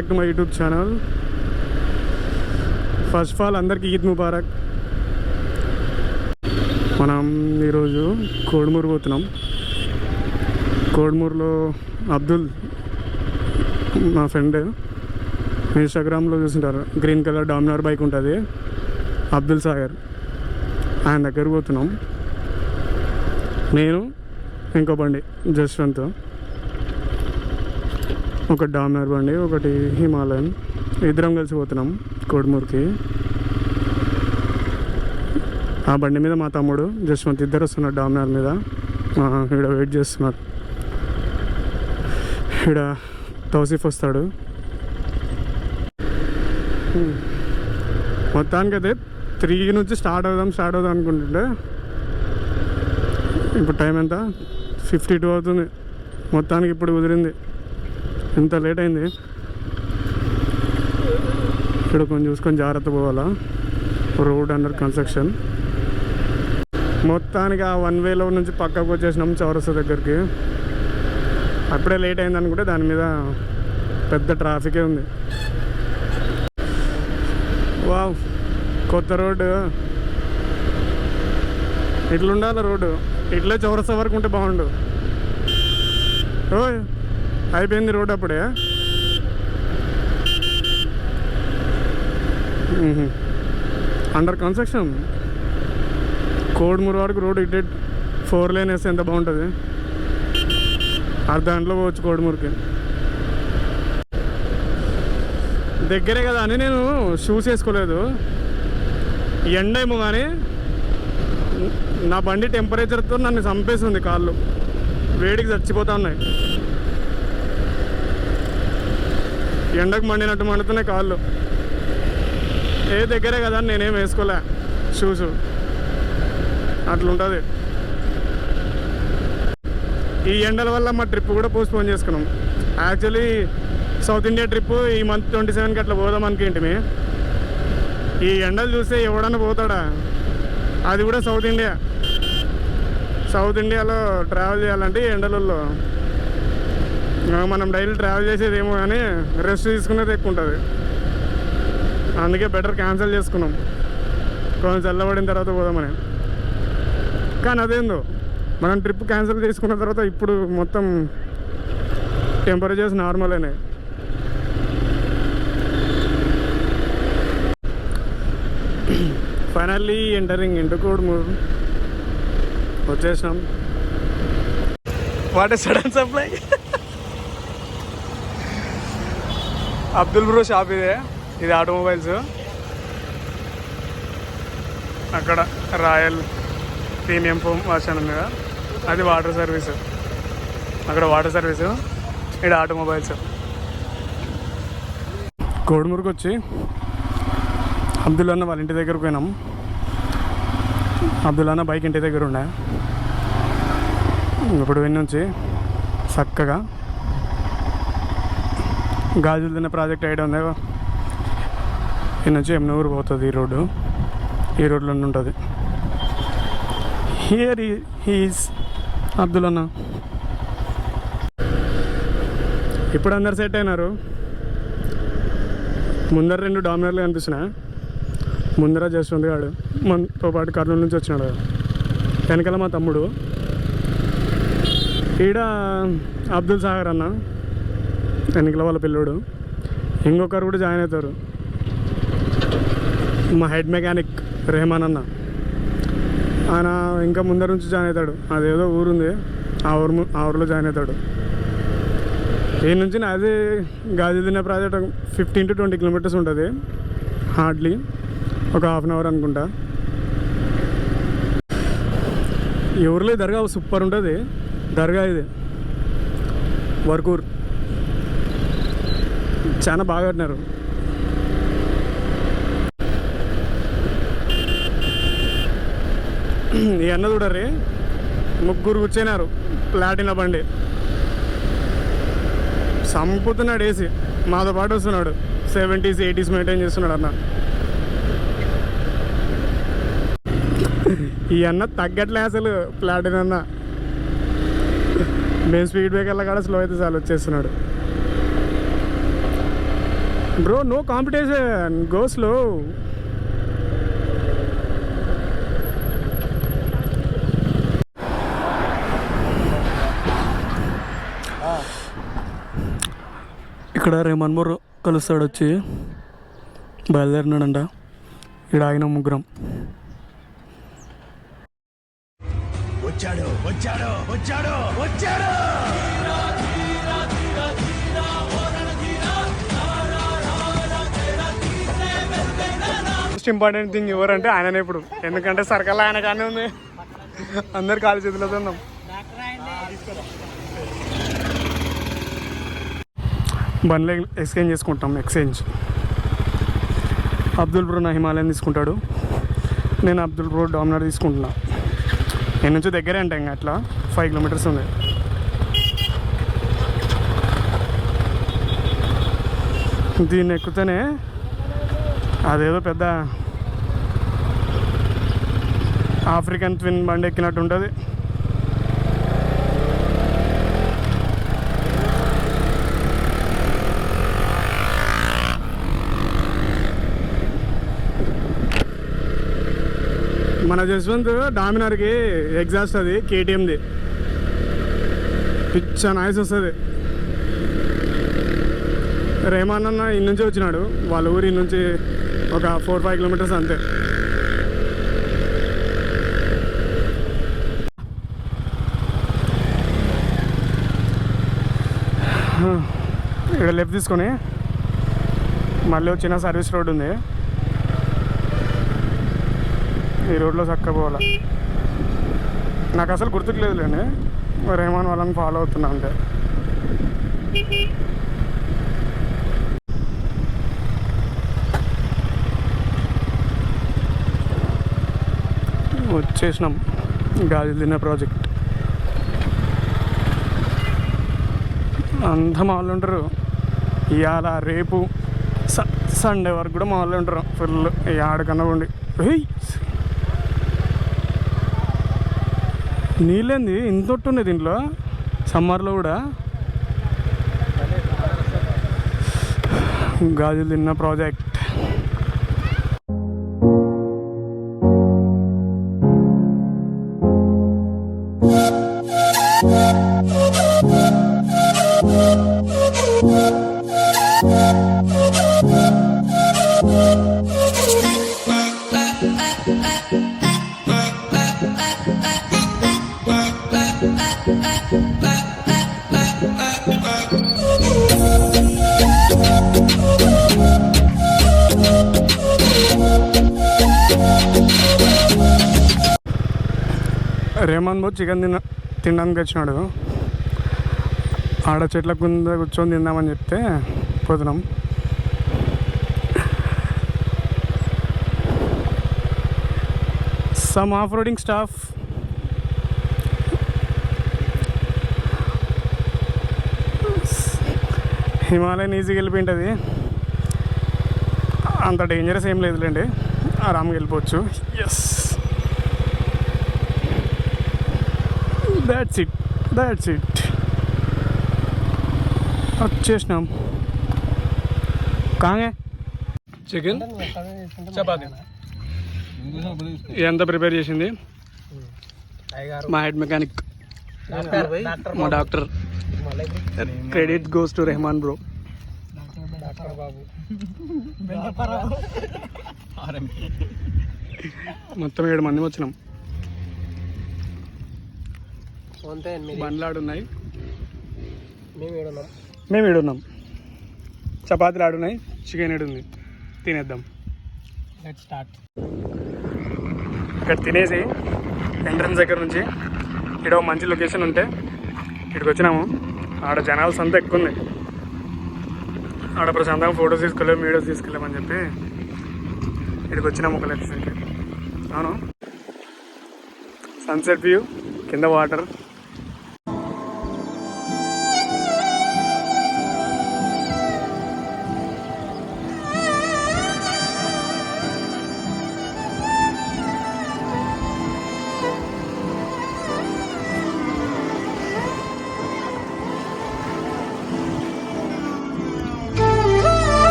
Back to my YouTube channel. First of all అందరికీ ఈద్ ముబారక్. మనం ఈరోజు కోడుమూరు పోతున్నాం. కోడుమూరులో అబ్దుల్ మా ఫ్రెండ్ ఇన్స్టాగ్రామ్లో చూసింటారు గ్రీన్ కలర్ డామినార్ బైక్ ఉంటుంది. అబ్దుల్ సాగర్. ఆయన దగ్గర పోతున్నాం. నేను ఇంకో బండి జస్వంత్ ఒక డామినార్ బండి ఒకటి హిమాలయన్. ఇద్దరం కలిసి పోతున్నాం కోడుమూరుకి. ఆ బండి మీద మా తమ్ముడు జస్వంత్ ఇద్దరు వస్తున్నారు డామినార్ మీద. ఇక్కడ ఈడ వెయిట్ చేస్తున్నారు. ఈడ తౌసిఫ్ వస్తాడు. మొత్తానికి మొత్తానికైతే త్రీ నుంచి స్టార్ట్ అవుదాం స్టార్ట్ అవుదాం అనుకుంటుంటే ఇప్పుడు టైం ఎంత? ఫిఫ్టీ టూ అవుతుంది. మొత్తానికి ఇప్పుడు కుదిరింది. ఎంత లేట్ అయింది. ఇక్కడ కొంచెం చూసుకొని జాగ్రత్త పోవాలా? రోడ్ అండర్ కన్స్ట్రక్షన్ మొత్తానికి ఆ వన్ వేలో నుంచి పక్కకు వచ్చేసినాం చౌరస్తా దగ్గరికి. అప్పుడే లేట్ అయింది అనుకుంటే దాని మీద పెద్ద ట్రాఫికే ఉంది. వావ్ కొత్త రోడ్డు. ఇట్లుండాలి రోడ్డు. ఇట్లే చౌరస్తా వరకు ఉంటే బాగుండు. ఓయ్. అయిపోయింది రోడ్ అప్పుడే. అండర్ కన్స్ట్రక్షన్ కోడుమూరు వరకు రోడ్ ఇటే ఫోర్ లైన్ వేస్తే ఎంత బాగుంటుంది? అర్ధ గంటలో పోవచ్చు కోడుమూరుకి. దగ్గరే కదా అని నేను షూస్ వేసుకోలేదు. ఎండ ఏమో కానీ నా బండి టెంపరేచర్తో నన్ను చంపేస్తుంది కాళ్ళు. వేడికి చచ్చిపోతా ఉన్నాయి. ఎండకు మండినట్టు మండుతున్నాయి కాళ్ళు. ఏ దగ్గరే కదా అని నేనేం వేసుకోలే. షూస్ అట్లుంటుంది. ఈ ఎండల వల్ల మా ట్రిప్ కూడా పోస్ట్పోన్ చేసుకున్నాం. యాక్చువల్లీ సౌత్ ఇండియా ట్రిప్ ఈ మంత్ ట్వంటీ సెవెన్కి అట్లా పోదాం అనుకుంటే ఈ ఎండలు చూస్తే ఎవడన్నా పోతాడా? అది కూడా సౌత్ ఇండియా సౌత్ ఇండియాలో ట్రావెల్ చేయాలంటే ఈ ఎండలలో మనం డైలీ ట్రావెల్ చేసేది ఏమో కానీ రెస్ట్ తీసుకునేది ఎక్కువ ఉంటుంది. అందుకే బెటర్ క్యాన్సిల్ చేసుకున్నాం. కొంచెం చల్లబడిన తర్వాత పోదామని. కానీ అదేందో మనం ట్రిప్ క్యాన్సిల్ చేసుకున్న తర్వాత ఇప్పుడు మొత్తం టెంపరేచర్స్ నార్మల్ అయినాయి. ఫైనల్లీ ఎంటరింగ్ ఇంటూ మూడు వచ్చేసినాం. What sudden supply Abdul bro shop ఇదే. ఇది ఆటోమొబైల్స్. అక్కడ రాయల్ ప్రీమియం ఫోమ్ వర్షన్ ఉంది కదా. అది వాటర్ సర్వీస్. అక్కడ వాటర్ సర్వీస్. ఇక్కడ ఆటోమొబైల్స్. కోడుమూరుకు వచ్చి అబ్దుల్ అన్న వాళ్ళ ఇంటి దగ్గరకు పోయినాం. అబ్దుల్ అన్న బైక్ ఇంటి దగ్గర ఉండే. ఇప్పుడు విన్నుంచి చక్కగా గాజులు తిన్న ప్రాజెక్ట్ ఐడియా ఉంది? ఈ నుంచి ఎమ్నూరు పోతుంది ఈ రోడ్డు. ఈ రోడ్లో ఉంటుంది. హియర్ హీస్ అబ్దుల్ అన్న. ఇప్పుడు అందరు సెట్ అయినారు. ముందర రెండు డామినర్లు కనిపిస్తున్నాయి. ముందర జస్వంత్ గాడు మనతో పాటు కర్నూలు నుంచి వచ్చినాడు వెనకాల మా తమ్ముడు. ఈడ అబ్దుల్ సాగర్ అన్న. వెనకల వాళ్ళ పిల్లోడు. ఇంకొకరు కూడా జాయిన్ అవుతారు. మా హెడ్ మెకానిక్ రెహమాన్ అన్న. ఆయన ఇంకా ముందర నుంచి జాయిన్ అవుతాడు. అదేదో ఊరుంది. ఆ ఊరు ఆ ఊరిలో జాయిన్ అవుతాడు. ఈ నుంచి నాది గాజు project fifteen to twenty kilometres ఉంటుంది. హార్డ్లీ ఒక హాఫ్ అన్ అవర్ అనుకుంటా. ఈ ఊర్లో దర్గా సూపర్ ఉంటుంది. దర్గా ఇది. వర్కూర్. చాలా బాగా ఆడినారు. ఈ అన్న చూడరే ముగ్గురు కూర్చున్నారు ప్లాటిన బండి. సంపుతున్నాడు వేసి మాతో పాటు వస్తున్నాడు. సెవెంటీస్ ఎయిటీస్ మెయింటైన్ చేస్తున్నాడు అన్న. ఈ అన్న తగ్గట్లే అసలు ప్లాటిన్ అన్న. మేము స్పీడ్ బ్రేకర్లో కూడా స్లో అయితే చాలు వచ్చేస్తున్నాడు. Bro no competition go slow ఇక్కడ రేమన్ మోర్ కలుస్తాడు వచ్చి. బయలుదేరినాడంట. ఇక్కడ ఆగిన ముగ్గురం. వచ్చాడు వచ్చాడు వచ్చాడు వచ్చాడు! మోస్ట్ ఇంపార్టెంట్ థింగ్ ఎవరంటే ఆయననే ఇప్పుడు. ఎందుకంటే సర్కల్ ఆయన కానీ ఉంది. అందరు కాలు చేతులతో ఉన్నాం. బండ్లు ఎక్స్చేంజ్ చేసుకుంటాం ఎక్స్చేంజ్ అబ్దుల్ బ్రో నా హిమాలయన్ తీసుకుంటాడు. నేను అబ్దుల్ బ్రో డామినర్ తీసుకుంటున్నా. నేను నుంచి దగ్గరే అంటే ఇంకా అట్లా. ఫైవ్ కిలోమీటర్స్ ఉంది. దీన్ని ఎక్కితేనే అదేదో పెద్ద ఆఫ్రికన్ ట్విన్ బండి ఎక్కినట్టు ఉంటుంది. మన జస్వంత్ డామినార్కి ఎగ్జాస్ట్ అది కేటీఎంది పిచ్చ నాయిస్ వస్తుంది. రేమాన్ అన్న ఇన్నుంచి వచ్చినాడు వాళ్ళ ఊరి నుంచి ఒక ఫోర్ ఫైవ్ కిలోమీటర్స్ అంతే. ఇక్కడ లెఫ్ట్ తీసుకొని మళ్ళీ వచ్చిన సర్వీస్ రోడ్ ఉంది. ఈ రోడ్లో చక్క పోవాలా. నాకు అసలు గుర్తుకు లేదులేండి రెహమాన్ వాళ్ళని ఫాలో అవుతున్నా అంతే వచ్చేసినాం. గాజులు తిన్న ప్రాజెక్ట్. అంతా మా వాళ్ళు ఉంటారు. ఇవాళ రేపు స సండే వరకు కూడా మా వాళ్ళు ఉంటారు. ఫుల్ ఆడకన్నా ఉండి. నీళ్ళేంది? ఇంత ఉన్నాయి దీంట్లో? సమ్మర్లో కూడా? గాజులు తిన్న ప్రాజెక్ట్. రేమన్ బో చికెన్ తిన తినడానికి వచ్చినాడు ఆడ చెట్ల కింద కూర్చొని తిందామని చెప్తే పోతున్నాం. Some off roading stuff Himalayan ఈజీగా వెళ్ళిపోయింటుంది. అంత డేంజరస్ ఏం లేదులేండి. ఆరామ్గా వెళ్ళిపోవచ్చు. దాట్స్ ఇట్ దాట్స్ ఇట్ వచ్చేసినాం కాంగే చికెన్ చపాతి ఎంత ప్రిపేర్ చేసింది? మా హెడ్ మెకానిక్ మా doctor credit goes to Rehman bro మొత్తం ఏడు మంది వచ్చినాం. అంతే ఎనిమిది. మేము ఏడున్నాం. మేము ఏడున్నాం. చపాతీలు ఆడున్నాయి చికెన్ ఏడుంది. తినేద్దాం. లెట్ స్టార్ట్ ఇక్కడ తినేసి ఎంట్రన్స్ దగ్గర నుంచి ఇక్కడ ఒక మంచి లొకేషన్ ఉంటే ఇక్కడికి వచ్చినాము. ఆడ జనాలు సంత ఎక్కువ ఉంది ఆడ ప్రశాంతంగా ఫొటోస్ తీసుకెళ్ళాం వీడియోస్ తీసుకెళ్ళామని చెప్పి ఇక్కడికి వచ్చినాము ఒక లొకేషన్కి అవును. సన్సెట్ వ్యూ కింద వాటర్.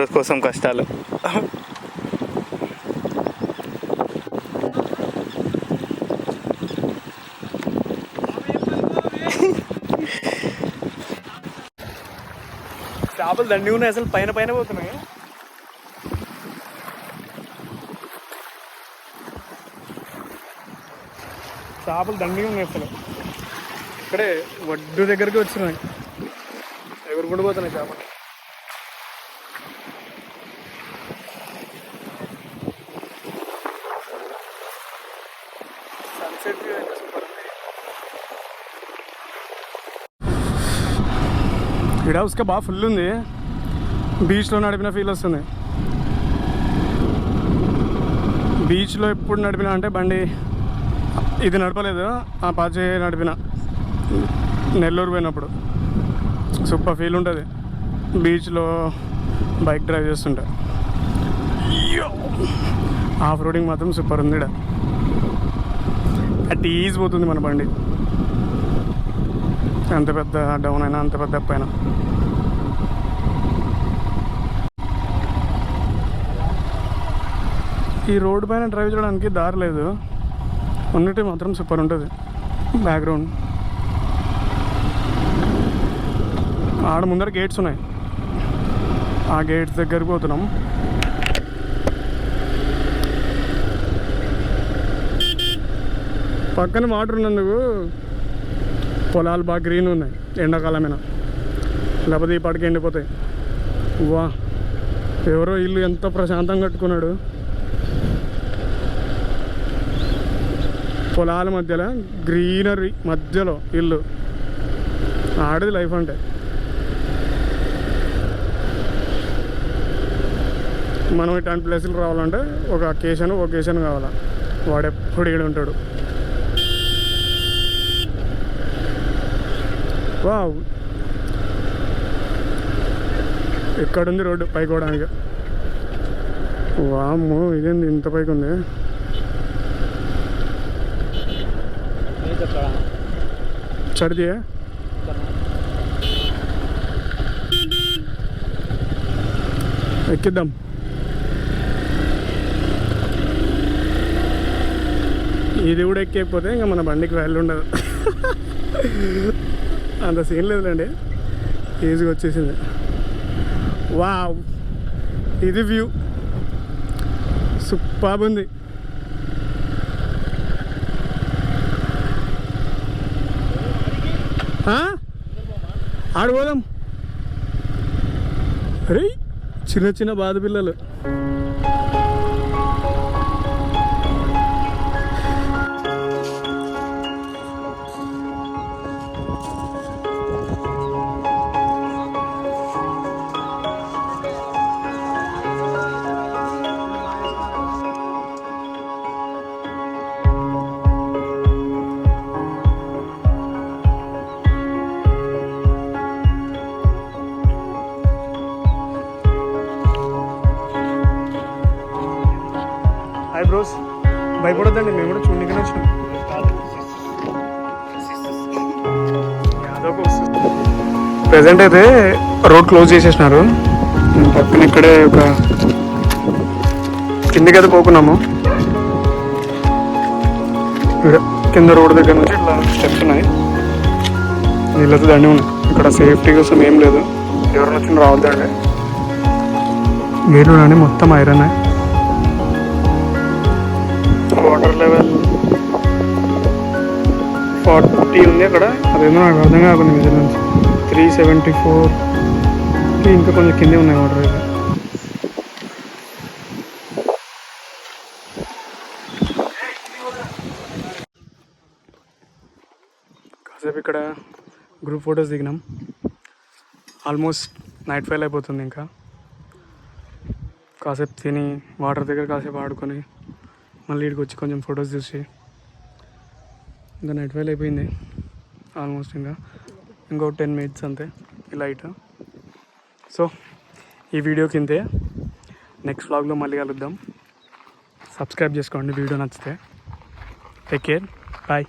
ఫొటోస్ కోసం కష్టాలు. చేపలు దండి ఉన్నాయి అసలు పైన పైన పోతున్నాయి. చేపలు దండిగా ఉన్నాయి అసలు. ఇక్కడే వడ్డు దగ్గరికి వచ్చినాయి. ఎగురుకుంటూ పోతున్నాయి చేపలు. సన్సెట్ వ్యూ ఇక్కడ ఉసుక బాగా ఫుల్ ఉంది. బీచ్లో నడిపిన ఫీల్ వస్తుంది. బీచ్లో ఎప్పుడు నడిపిన అంటే బండి ఇది నడపలేదు ఆ పాచే నడిపిన. నెల్లూరు పోయినప్పుడు. సూపర్ ఫీల్ ఉంటుంది. బీచ్లో బైక్ డ్రైవ్ చేస్తుంటే. ఆఫ్ రోడింగ్ మాత్రం సూపర్ ఉంది ఈడ. అట్ ఈజ్ పోతుంది మన బండి. ఎంత పెద్ద డౌన్ అయినా అంత పెద్ద అప్ అయినా. ఈ రోడ్డు పైన డ్రైవ్ చేయడానికి దారి లేదు. ఉన్నట్టు మాత్రం సూపర్ ఉంటుంది. బ్యాక్గ్రౌండ్ ఆడ ముందర గేట్స్ ఉన్నాయి. ఆ గేట్స్ దగ్గరికి పోతున్నాం. పక్కన వాటర్ ఉన్నందుకు పొలాలు బాగా గ్రీన్ ఉన్నాయి ఎండాకాలమైన. లేకపోతే ఈ పాటికి ఎండిపోతాయి. వా ఎవరో ఇల్లు ఎంత ప్రశాంతంగా కట్టుకున్నాడు. పొలాల మధ్యలో గ్రీనరీ మధ్యలో ఇల్లు. ఆడది లైఫ్ అంటే. మనం ఇట్లాంటి ప్లేసులు రావాలంటే ఒక అకేషన్ ఒకేషన్ కావాలా. వాడెప్పుడు ఈడ ఉంటాడు వావ్. ఎక్కడుంది రోడ్డు పైకి పోవడానికి? వాము ఇదేంది ఇంత పైకి ఉంది? చడిదియే ఎక్కిద్దాం. ఇది కూడా ఎక్కేకపోతే ఇంకా మన బండికి వాల్యూ ఉండదు. అంత సీన్ లేదులేండి. ఈజీగా వచ్చేసింది. వావ్. ఇది వ్యూ. సూపర్ ఉంది. ఆ? రే అరే చిన్న చిన్న బాధ పిల్లలు. భయపడొద్దండి మేము కూడా చూడడానికి వచ్చినాం ప్రజెంట్ అయితే రోడ్ క్లోజ్ చేసేసినారు. పక్కన ఇక్కడే ఒక కిందికి అయితే పోకున్నాము. ఇక్కడ కింద రోడ్ దగ్గర నుంచి ఇట్లా స్టెప్స్ ఉన్నాయి. నీళ్ళతో దండి ఉన్నాయి. ఇక్కడ సేఫ్టీ కోసం ఏం లేదు. ఎవరైనా వచ్చిన రావద్దండి. మీరు కానీ మొత్తం ఐరన్ ఫార్టీ ఉంది అక్కడ. అదేమో నాకు అర్థం కాకుండా మెజర్మెంట్స్ త్రీ సెవెంటీ ఫోర్ ఇంకా కొంచెం కిందే ఉన్నాయి వాటర్ అయితే. కాసేపు ఇక్కడ గ్రూప్ ఫొటోస్ దిగినాం. ఆల్మోస్ట్ నైట్ ఫైల్ అయిపోతుంది ఇంకా. కాసేపు తిని వాటర్ దగ్గర కాసేపు ఆడుకొని మళ్ళీ ఇక్కడికి వచ్చి కొంచెం ఫొటోస్ చూసి ఇంకా నైట్ ఫెయిల్ అయిపోయింది. ఆల్మోస్ట్ ఇంకా. ఇంకో టెన్ మినిట్స్ అంతే. ఈ లైట్ సో ఈ వీడియో కిందే నెక్స్ట్ వ్లాగ్లో మళ్ళీ కలుద్దాం. సబ్స్క్రైబ్ చేసుకోండి వీడియో నచ్చితే. Take care bye